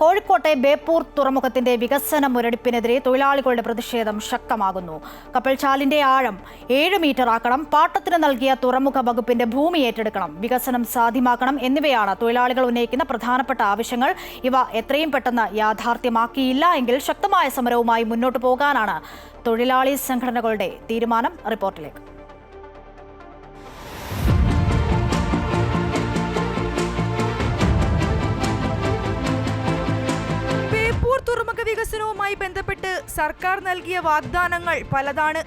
കോഴിക്കോട്ടെ ബേപ്പൂർ തുറമുഖത്തിന്റെ വികസന മുരടിപ്പിനെതിരെ തൊഴിലാളികളുടെ പ്രതിഷേധം ശക്തമാകുന്നു. കപ്പൽചാലിന്റെ ആഴം ഏഴ് മീറ്റർ ആക്കണം. പാട്ടത്തിന് നൽകിയ തുറമുഖ വകുപ്പിന്റെ ഭൂമി ഏറ്റെടുക്കണം. വികസനം സാധ്യമാക്കണം എന്നിവയാണ് തൊഴിലാളികൾ ഉന്നയിക്കുന്ന പ്രധാനപ്പെട്ട ആവശ്യങ്ങൾ. ഇവ എത്രയും പെട്ടെന്ന് യാഥാർത്ഥ്യമാക്കിയില്ല എങ്കിൽ ശക്തമായ സമരവുമായി മുന്നോട്ടു പോകാനാണ് തൊഴിലാളി സംഘടനകളുടെ തീരുമാനം. റിപ്പോർട്ടിലേക്ക്. വികസനവുമായി ബന്ധപ്പെട്ട് സർക്കാർ നൽകിയ വാഗ്ദാനങ്ങൾ പലതാണ്.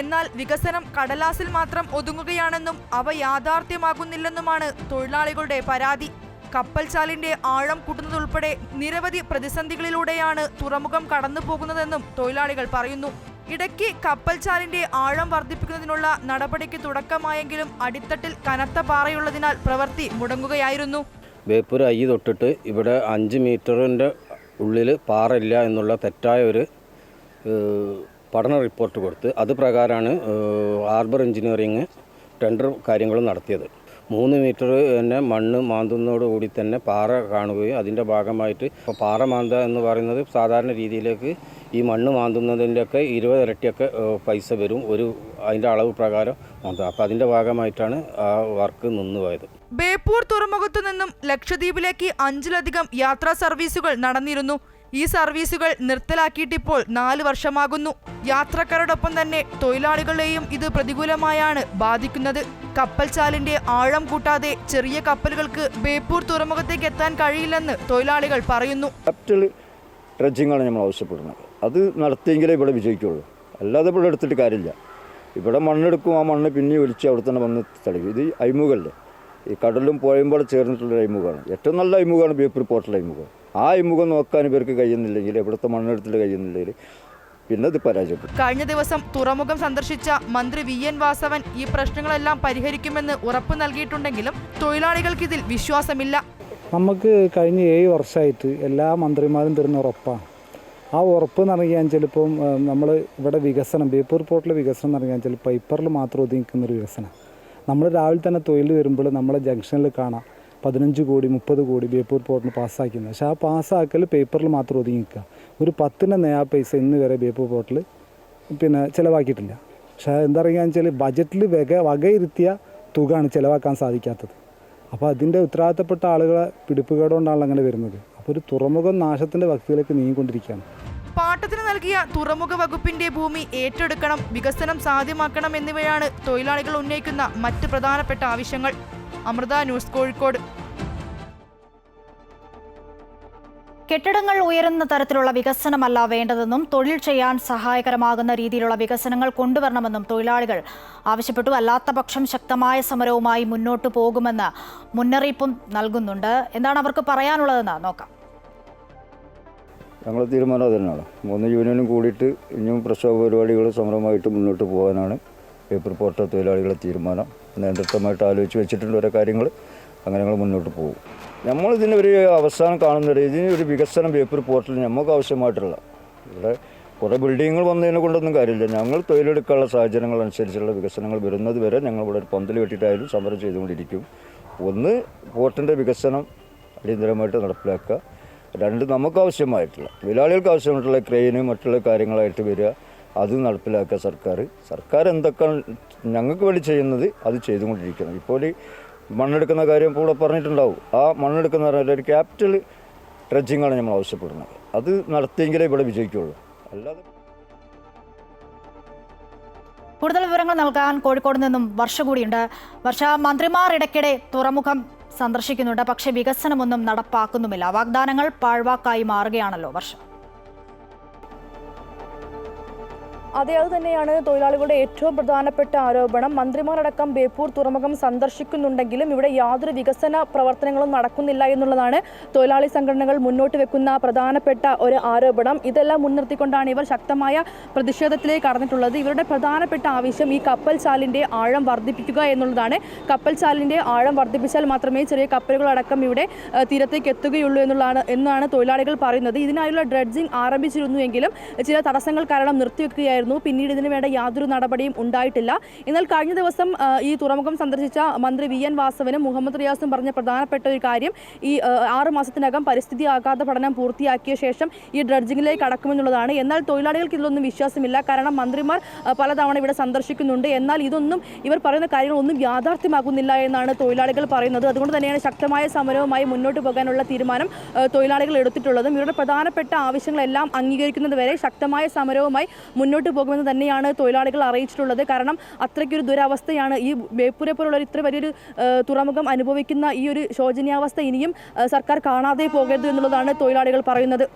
എന്നാൽ വികസനം കടലാസിൽ മാത്രം ഒതുങ്ങുകയാണെന്നും അവ യാഥാർത്ഥ്യമാകുന്നില്ലെന്നുമാണ് തൊഴിലാളികളുടെ പരാതി. കപ്പൽചാലിന്റെ ആഴം കൂട്ടുന്നതുൾപ്പെടെ നിരവധി പ്രതിസന്ധികളിലൂടെയാണ് തുറമുഖം കടന്നു പോകുന്നതെന്നും തൊഴിലാളികൾ പറയുന്നു. ഇടയ്ക്ക് കപ്പൽചാലിന്റെ ആഴം വർദ്ധിപ്പിക്കുന്നതിനുള്ള നടപടിക്ക് തുടക്കമായെങ്കിലും അടിത്തട്ടിൽ കനത്ത പാറയുള്ളതിനാൽ പ്രവൃത്തി മുടങ്ങുകയായിരുന്നു. വേപ്പൂർ അയ്യ തൊട്ടിട്ട് ഇവിടെ അഞ്ച് മീറ്ററിന്റെ ഉള്ളിൽ പാറയില്ല എന്നുള്ള തെറ്റായ ഒരു പഠന റിപ്പോർട്ട് കൊടുത്ത് അത് പ്രകാരമാണ് ഹാർബർ എഞ്ചിനീയറിങ് ടെൻഡർ കാര്യങ്ങൾ നടത്തിയത്. മൂന്ന് മീറ്റർ തന്നെ മണ്ണ് മാന്തുന്നതോടുകൂടി തന്നെ പാറ കാണുകയും അതിന്റെ ഭാഗമായിട്ട് ഇപ്പോൾ പാറ മാന്ത എന്ന് പറയുന്നത് സാധാരണ രീതിയിലേക്ക് ഈ മണ്ണ് മാന്തുന്നതിന്റെയൊക്കെ ഇരുപത് ഇരട്ടിയൊക്കെ പൈസ വരും. ഒരു അതിന്റെ അളവ് പ്രകാരം മാന്തുക. അപ്പോൾ അതിന്റെ ഭാഗമായിട്ടാണ് ആ വർക്ക് നിന്നുപോയത്. ബേപ്പൂർ തുറമുഖത്തു നിന്നും ലക്ഷദ്വീപിലേക്ക് അഞ്ചിലധികം യാത്രാ സർവീസുകൾ നടന്നിരുന്നു. ഈ സർവീസുകൾ നിർത്തലാക്കിയിട്ടിപ്പോൾ നാല് വർഷമാകുന്നു. യാത്രക്കാരോടൊപ്പം തന്നെ തൊഴിലാളികളെയും ഇത് പ്രതികൂലമായാണ് ബാധിക്കുന്നത്. കപ്പൽചാലിന്റെ ആഴം കൂട്ടാതെ ചെറിയ കപ്പലുകൾക്ക് ബേപ്പൂർ തുറമുഖത്തേക്ക് എത്താൻ കഴിയില്ലെന്ന് തൊഴിലാളികൾ പറയുന്നു. ഡ്രഡ്ജിങ്ങാണ് നമ്മൾ ആവശ്യപ്പെടുന്നത്. അത് നടത്തിയെങ്കിലേ ഇവിടെ വിജയിക്കുള്ളൂ. അല്ലാതെ ഇവിടെ എടുത്തിട്ട് കാര്യമില്ല. ഇവിടെ മണ്ണെടുക്കും ആ മണ്ണ് പിന്നെ ഒലിച്ച് അവിടെ തന്നെ വന്ന് തടയും. ഇത് അയിമുഖല്ലേ ഈ കടലും പുഴയുമ്പോൾ ചേർന്നിട്ടുള്ള അഴിമുഖമാണ്. ഏറ്റവും നല്ല അഴിമുഖമാണ് ബേപ്പൂർ പോർട്ടൽ അഴിമുഖം. ആ അഴിമുഖം നോക്കാൻ ഇവർക്ക് കഴിയുന്നില്ലെങ്കിൽ ഇവിടുത്തെ മണ്ണെടുത്തിൽ കഴിയുന്നില്ലെങ്കിൽ പിന്നെ അത് പരാജയപ്പെടും. കഴിഞ്ഞ ദിവസം തുറമുഖം സന്ദർശിച്ച മന്ത്രി വി. എൻ. വാസവൻ ഈ പ്രശ്നങ്ങളെല്ലാം പരിഹരിക്കുമെന്ന് ഉറപ്പ് നൽകിയിട്ടുണ്ടെങ്കിലും തൊഴിലാളികൾക്ക് ഇതിൽ വിശ്വാസമില്ല. നമുക്ക് കഴിഞ്ഞ ഏഴ് വർഷമായിട്ട് എല്ലാ മന്ത്രിമാരും തരുന്ന ഉറപ്പാണ് ആ ഉറപ്പ് എന്ന് പറഞ്ഞാൽ ചിലപ്പം നമ്മൾ ഇവിടെ വികസനം ബേപ്പൂർ പോർട്ടിലെ വികസനം എന്ന് പറഞ്ഞാൽ പൈപ്പറിൽ പേപ്പറിൽ മാത്രം ഒതുങ്ങിക്കുന്നൊരു വികസനം. നമ്മൾ രാവിലെ തന്നെ തൊഴിൽ വരുമ്പോൾ നമ്മളെ ജംഗ്ഷനിൽ കാണാം. പതിനഞ്ച് കോടി മുപ്പത് കോടി ബേപ്പൂർ പോർട്ടിന് പാസ്സാക്കുന്നത് പക്ഷേ ആ പാസ്സാക്കൽ പേപ്പറിൽ മാത്രം ഒതുങ്ങി നിൽക്കുക ഒരു പത്തിന്റെ നയാ പൈസ ഇന്ന് വരെ ബേപ്പൂർ പോർട്ടിൽ പിന്നെ ചിലവാക്കിയിട്ടില്ല. പക്ഷേ എന്താ പറയുക വെച്ചാൽ ബജറ്റിൽ വക വകയിരുത്തിയ തുകയാണ് ചിലവാക്കാൻ സാധിക്കാത്തത്. അപ്പോൾ അതിന്റെ ഉത്തരവാദിത്തപ്പെട്ട ആളുകളെ പിടിപ്പുകേടുകൊണ്ടാണല്ലോ അങ്ങനെ വരുന്നത്. അപ്പോൾ ഒരു തുറമുഖം നാശത്തിന്റെ വക്തിയിലേക്ക് നീങ്ങിക്കൊണ്ടിരിക്കുകയാണ്. പാട്ടത്തിന് നൽകിയ തുറമുഖ വകുപ്പിന്റെ ഭൂമി ഏറ്റെടുക്കണം വികസനം സാധ്യമാക്കണം എന്നിവയാണ് തൊഴിലാളികൾ ഉന്നയിക്കുന്ന മറ്റ് പ്രധാനപ്പെട്ട ആവശ്യങ്ങൾ. അമൃത ന്യൂസ് കോഴിക്കോട്. കെട്ടിടങ്ങൾ ഉയരുന്ന തരത്തിലുള്ള വികസനമല്ല വേണ്ടതെന്നും തൊഴിൽ ചെയ്യാൻ സഹായകരമാകുന്ന രീതിയിലുള്ള വികസനങ്ങൾ കൊണ്ടുവരണമെന്നും തൊഴിലാളികൾ ആവശ്യപ്പെട്ടു. അല്ലാത്ത പക്ഷം ശക്തമായ സമരവുമായി മുന്നോട്ടു പോകുമെന്ന് മുന്നറിയിപ്പും നൽകുന്നുണ്ട്. എന്താണ് അവർക്ക് പറയാനുള്ളതെന്ന് നോക്കാം. ഞങ്ങളുടെ തീരുമാനം അത് തന്നെയാണ് മൂന്ന് യൂണിയനും കൂടിയിട്ട് ഇനിയും പ്രക്ഷോഭ പരിപാടികൾ സമരമായിട്ട് മുന്നോട്ട് പോകാനാണ് പേപ്പർ പോർട്ടൽ തൊഴിലാളികളെ തീരുമാനം. നേതൃത്വമായിട്ട് ആലോചിച്ച് വെച്ചിട്ടുണ്ട് ഓരോ കാര്യങ്ങൾ അങ്ങനെ ഞങ്ങൾ മുന്നോട്ട് പോകും. നമ്മളിതിന്റെ ഒരു അവസാനം കാണുന്നുണ്ട് ഇതിന് ഒരു വികസനം പേപ്പർ പോർട്ടൽ നമുക്ക് ആവശ്യമായിട്ടുള്ള. ഇവിടെ കുറേ ബിൽഡിങ്ങുകൾ വന്നതിനെ കൊണ്ടൊന്നും കാര്യമില്ല. ഞങ്ങൾ തൊഴിലെടുക്കാനുള്ള സാഹചര്യങ്ങൾ അനുസരിച്ചുള്ള വികസനങ്ങൾ വരുന്നത് വരെ ഞങ്ങൾ ഇവിടെ ഒരു പന്തൽ കെട്ടിയിട്ടായാലും സമരം ചെയ്തുകൊണ്ടിരിക്കും. ഒന്ന് പോർട്ടിന്റെ വികസനം അടിയന്തരമായിട്ട് നടപ്പിലാക്കുക. രണ്ട് നമുക്ക് ആവശ്യമായിട്ടുള്ള തൊഴിലാളികൾക്ക് ആവശ്യമായിട്ടുള്ള ക്രെയിന് മറ്റുള്ള കാര്യങ്ങളായിട്ട് വരിക അത് നടപ്പിലാക്കുക സർക്കാർ. സർക്കാർ എന്തൊക്കെ ഞങ്ങൾക്ക് വേണ്ടി ചെയ്യുന്നത് അത് ചെയ്തുകൊണ്ടിരിക്കണം. ഇപ്പോൾ ഈ മണ്ണെടുക്കുന്ന കാര്യം ഇവിടെ പറഞ്ഞിട്ടുണ്ടാവും. ആ മണ്ണെടുക്കുന്ന ഒരു ക്യാപിറ്റൽ ഡ്രഡ്ജിങ്ങാണ് നമ്മൾ ആവശ്യപ്പെടുന്നത്. അത് നടത്തിയെങ്കിലേ ഇവിടെ വിജയിക്കുള്ളൂ. അല്ലാതെ കൂടുതൽ വിവരങ്ങൾ നൽകാൻ കോഴിക്കോട് നിന്നും വർഷ കൂടിയുണ്ട്. വർഷ മന്ത്രിമാർ ഇടയ്ക്കിടെ തുറമുഖം സന്ദർശിക്കുന്നുണ്ട്. പക്ഷേ വികസനമൊന്നും നടപ്പാക്കുന്നുമില്ല. വാഗ്ദാനങ്ങൾ പാഴ്വാക്കായി മാറുകയാണല്ലോ വർഷ. അതെ അത് തന്നെയാണ് തൊഴിലാളികളുടെ ഏറ്റവും പ്രധാനപ്പെട്ട ആരോപണം. മന്ത്രിമാരടക്കം ബേപ്പൂർ തുറമുഖം സന്ദർശിക്കുന്നുണ്ടെങ്കിലും ഇവിടെ യാതൊരു വികസന പ്രവർത്തനങ്ങളും നടക്കുന്നില്ല എന്നുള്ളതാണ് തൊഴിലാളി സംഘടനകൾ മുന്നോട്ട് വെക്കുന്ന പ്രധാനപ്പെട്ട ഒരു ആരോപണം. ഇതെല്ലാം മുൻനിർത്തിക്കൊണ്ടാണ് ഇവർ ശക്തമായ പ്രതിഷേധത്തിലേക്ക് കടന്നിട്ടുള്ളത്. ഇവരുടെ പ്രധാനപ്പെട്ട ആവശ്യം ഈ കപ്പൽ ചാലിന്റെ ആഴം വർദ്ധിപ്പിക്കുക എന്നുള്ളതാണ്. കപ്പൽ ചാലിന്റെ ആഴം വർദ്ധിപ്പിച്ചാൽ മാത്രമേ ചെറിയ കപ്പലുകളടക്കം ഇവിടെ തീരത്തേക്ക് എത്തുകയുള്ളൂ എന്നുള്ളതാണ് എന്നാണ് തൊഴിലാളികൾ പറയുന്നത്. ഇതിനായുള്ള ഡ്രഡ്ജിംഗ് ആരംഭിച്ചിരുന്നുവെങ്കിലും ചില തടസ്സങ്ങൾ കാരണം നിർത്തിവെക്കുകയായിരുന്നു. പറയുകയായിരുന്നു പിന്നീട് ഇതിന് വേണ്ട യാതൊരു നടപടിയും ഉണ്ടായിട്ടില്ല. എന്നാൽ കഴിഞ്ഞ ദിവസം ഈ തുറമുഖം സന്ദർശിച്ച മന്ത്രി വി. എൻ. വാസവനും മുഹമ്മദ് റിയാസും പറഞ്ഞ പ്രധാനപ്പെട്ട ഒരു കാര്യം ഈ ആറ് മാസത്തിനകം പരിസ്ഥിതി ആഘാത പഠനം പൂർത്തിയാക്കിയ ശേഷം ഈ ഡ്രഡ്ജിങ്ങിലേക്ക് അടക്കുമെന്നുള്ളതാണ് എന്നാൽ തൊഴിലാളികൾക്ക് ഇതിലൊന്നും വിശ്വാസമില്ല. കാരണം മന്ത്രിമാർ പലതവണ ഇവിടെ സന്ദർശിക്കുന്നുണ്ട്. എന്നാൽ ഇതൊന്നും ഇവർ പറയുന്ന കാര്യങ്ങളൊന്നും യാഥാർത്ഥ്യമാകുന്നില്ല എന്നാണ് തൊഴിലാളികൾ പറയുന്നത്. അതുകൊണ്ട് തന്നെയാണ് ശക്തമായ സമരവുമായി മുന്നോട്ട് പോകാനുള്ള തീരുമാനം തൊഴിലാളികൾ എടുത്തിട്ടുള്ളതും. ഇവരുടെ പ്രധാനപ്പെട്ട ആവശ്യങ്ങളെല്ലാം അംഗീകരിക്കുന്നത് വരെ ശക്തമായ സമരവുമായി മുന്നോട്ട് പോകുമെന്ന് തന്നെയാണ് തൊഴിലാളികൾ അറിയിച്ചിട്ടുള്ളത്. കാരണം അത്രയ്ക്കൊരു ദുരവസ്ഥയാണ് ഈ ബേപ്പൂരെ പോലുള്ള ഇത്ര വലിയൊരു തുറമുഖം അനുഭവിക്കുന്ന ഈ ഒരു ശോചനീയാവസ്ഥ ഇനിയും സർക്കാർ കാണാതെ പോകരുത് എന്നുള്ളതാണ് തൊഴിലാളികൾ പറയുന്നത്.